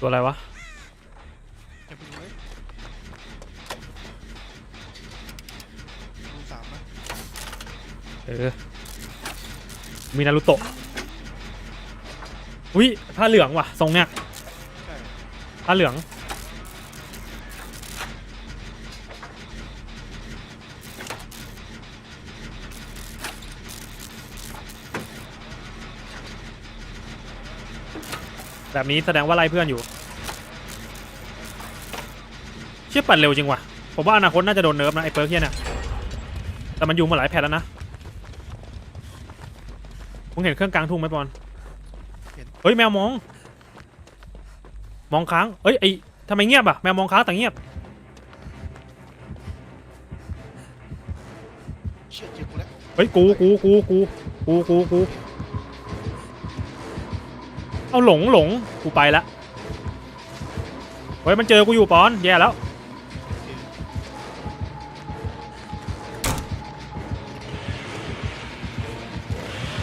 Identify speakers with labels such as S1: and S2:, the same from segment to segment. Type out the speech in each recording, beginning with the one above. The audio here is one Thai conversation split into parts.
S1: ตัวอะไรวะ
S2: อย่าเพิ่งเลยดูสามนะ
S1: เออ มีนารุโตะอุ้ยผ้าเหลืองว่ะทรงเนี้ย
S2: ใช่
S1: ผ้าเหลือง แบบนี้แสดงว่าไล่เพื่อนอยู่ เชี่ยปั่นเร็วจริงว่ะ ผมว่าอนาคตน่าจะโดนเนิร์ฟนะไอ้เปิร์กเฮียเนี่ย แต่มันอยู่มาหลายแพทแล้วนะมึงเห็นเครื่องกลางทุ่งไหมปอนเฮ้ยแมวมอง มองค้างเอ้ยไอทำไมเงียบอะแมวมองค้างแต่เงียบ
S2: เชี่ยเจอกูแล้ว
S1: เฮ้ยกูกูกูกูกูกูกู เอาหลงหลงกูไปละเฮ้ยมันเจอกูอยู่ปอนแย่แล้ว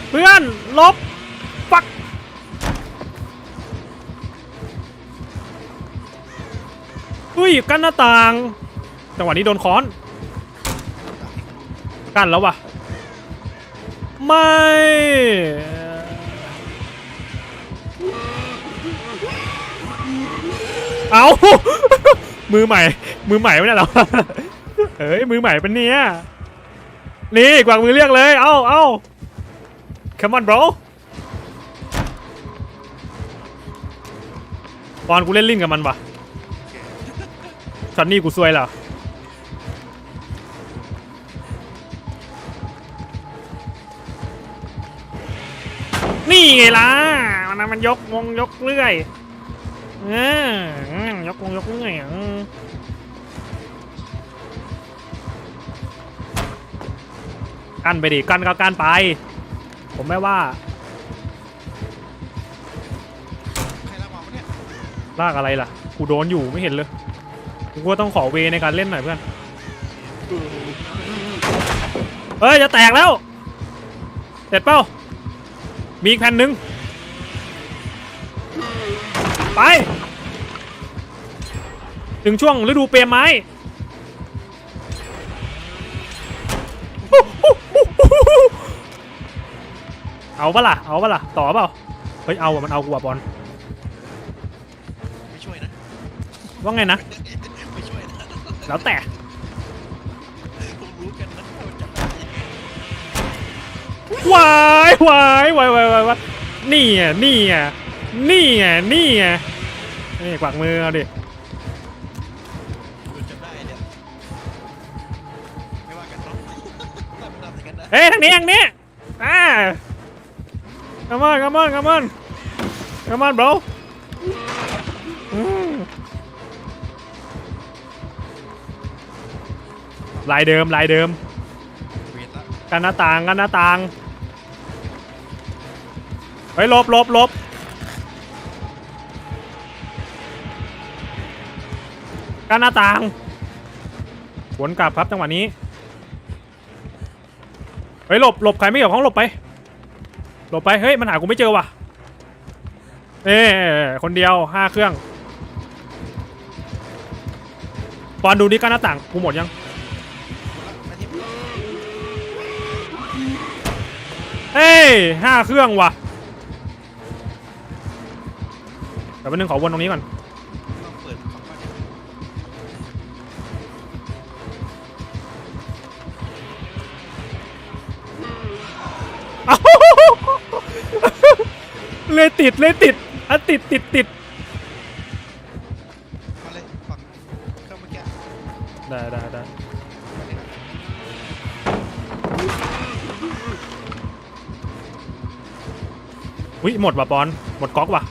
S1: เพื่อนลบปักอุ้ยกั้นหน้าต่างจังหวะนี้โดนค้อนกั้นแล้ววะไม่ เอา มือใหม่ มือใหม่ไม่ได้หรอเอ้ยมือใหม่เป็นเนี้ยนี่กวางมือเรียกเลย เอาเอา come on bro ตอนกูเล่นลิ้นกับมันปะช็อตนี้กูซวยเหรอนี่ไงล่ะ มันมันยกวงยกเรื่อย ยกวงยกเรื่อยอืมกันไปดิกันก็กันไป ผมไม่ว่าลากอะไรล่ะ กูโดนอยู่ไม่เห็นเลย กูว่าต้องขอเวในการเล่นหน่อยเพื่อน เฮ้ย จะแตกแล้ว เสร็จเปล่ามีอีกแผ่นหนึ่ง ไป ถึงช่วงฤดูเปรมไม้เอาปะล่ะ เอาปะล่ะ ต่อเปล่า เฮ้ย เอาอะมันเอากูอะบอล
S2: ไม่ช่วยนะ
S1: ว่าไงนะ
S2: ไม่ช่วยนะ
S1: แล้วแต่
S2: ผมรู้กันนะว่าจะได้
S1: วายวายวายวายวายวายนี่อะนี่อะ นี่อะนี่อะนี่กวักมือเอาดิ
S2: คุณจะได้เนี่ยไม่ว่ากันเนาะทำตามกันนะ
S1: เฮ้ยทางนี้ทางนี้อ่า come on come on come on come on bro อืมลายเดิมลายเดิม
S2: เวทละ
S1: กันหน้าต่างกันหน้าต่าง เฮ้ยหลบหลบหลบ กันหน้าต่างวนกลับครับจังหวะนี้เฮ้ยหลบหลบใครไม่เกี่ยวข้องหลบไป หลบไปเฮ้ยมันหากูไม่เจอว่ะเอ้คนเดียวห้าเครื่องปอนดูนี่กันหน้าต่างกูหมดยังเฮ้ยห้าเครื่องว่ะเดี๋ยวแป๊บนึงขอวนตรงนี้ก่อน เลยติดเลยติดอะติดติดติด
S2: มาเลยฝั่งเครื่องเมื่อกี้
S1: ได้ได้ได้อุ้ยหมดว่ะปอนหมดก๊อกว่ะ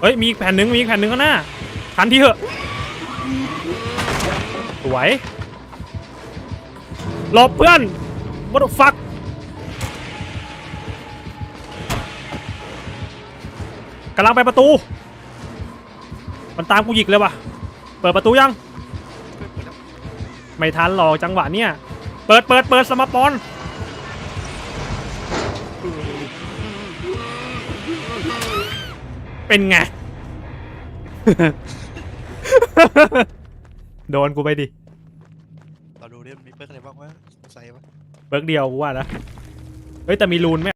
S1: เฮ้ยมีอีกแผ่นหนึ่งมีอีกแผ่นหนึ่งข้างหน้าทันทีเหอะสวยหลบเพื่อน what the fuck กำลังไปประตู มันตามกูหยิกเลยว่ะ เปิดประตูยัง
S2: เปิดเปิดแล้ว
S1: ไม่ทันหรอกจังหวะเนี้ย เปิดเปิดเปิดสมาปอน เป็นไง โดนกูไปดิ
S2: เราดูดิมันมีเพื่อนอะไรบ้างวะใส่ปะ
S1: เบิร์กเดียวกูว่านะ เฮ้ยแต่มีรูนไหม